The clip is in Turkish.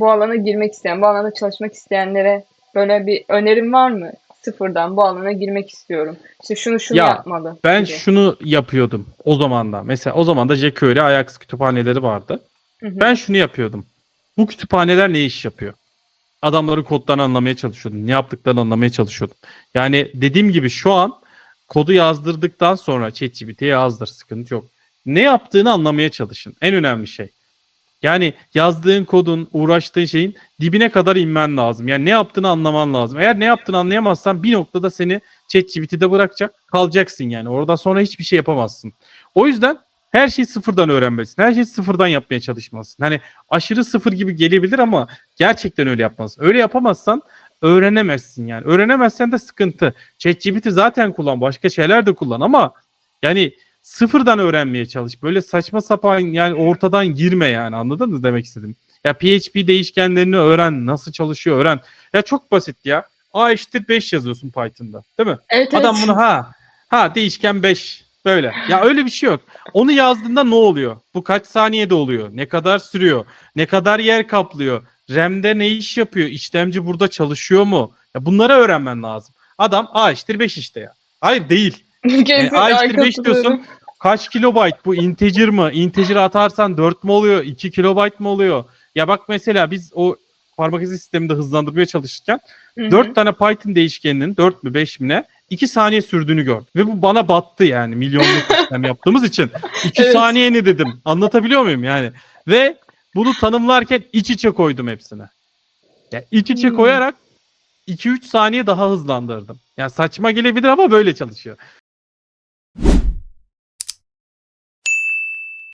bu alana girmek isteyen, bu alanda çalışmak isteyenlere böyle bir önerim var mı? Sıfırdan bu alana girmek istiyorum. İşte şunu şunu Ya, yapmalı Ben gibi. şunu yapıyordum o zaman da. Mesela o zaman da jQuery Ajax kütüphaneleri vardı. Hı hı. Ben şunu yapıyordum. Bu kütüphaneler ne iş yapıyor? Adamların kodlarını anlamaya çalışıyordum. Ne yaptıklarını anlamaya çalışıyordum. Yani dediğim gibi şu an kodu yazdırdıktan sonra ChatGPT'ye yazdır sıkıntı yok. Ne yaptığını anlamaya çalışın. En önemli şey. Yani yazdığın kodun, uğraştığın şeyin dibine kadar inmen lazım. Yani ne yaptığını anlaman lazım. Eğer ne yaptığını anlayamazsan bir noktada seni ChatGPT'de bırakacak, kalacaksın yani. Oradan sonra hiçbir şey yapamazsın. O yüzden her şeyi sıfırdan öğrenmelisin. Her şeyi sıfırdan yapmaya çalışmalısın. Hani aşırı sıfır gibi gelebilir ama gerçekten öyle yapmalısın. Öyle yapamazsan öğrenemezsin yani. Öğrenemezsen de sıkıntı. ChatGPT zaten kullan, başka şeyler de kullan ama yani sıfırdan öğrenmeye çalış. Böyle saçma sapan yani ortadan girme yani. Anladın mı demek istedim? Ya PHP değişkenlerini öğren, nasıl çalışıyor öğren. Ya çok basit ya. A eşittir 5 yazıyorsun Python'da. Değil mi? Evet, Adam evet. bunu ha ha değişken 5 böyle. Ya öyle bir şey yok. Onu yazdığında ne oluyor? Bu kaç saniyede oluyor? Ne kadar sürüyor? Ne kadar yer kaplıyor? RAM'de ne iş yapıyor? İşlemci burada çalışıyor mu? Ya bunları öğrenmen lazım. Adam A eşittir 5 işte ya. Hayır değil. Kesinlikle A eşittir 5 katılıyorum. diyorsun. Kaç kilobayt bu integer mı? Integer atarsan 4 mü oluyor? 2 kilobayt mı oluyor? Ya bak mesela biz o parmak izi sisteminde hızlandırmaya çalışırken Hı hı. 4 tane Python değişkeninin 4 mü 5 mi ne 2 saniye sürdüğünü gördüm. Ve bu bana battı yani milyonluk işlem yaptığımız için. 2 Evet. saniye ne dedim? Anlatabiliyor muyum yani? Ve bunu tanımlarken iç içe koydum hepsine. Ya iç içe Hmm. koyarak 2-3 saniye daha hızlandırdım. Yani saçma gelebilir ama böyle çalışıyor.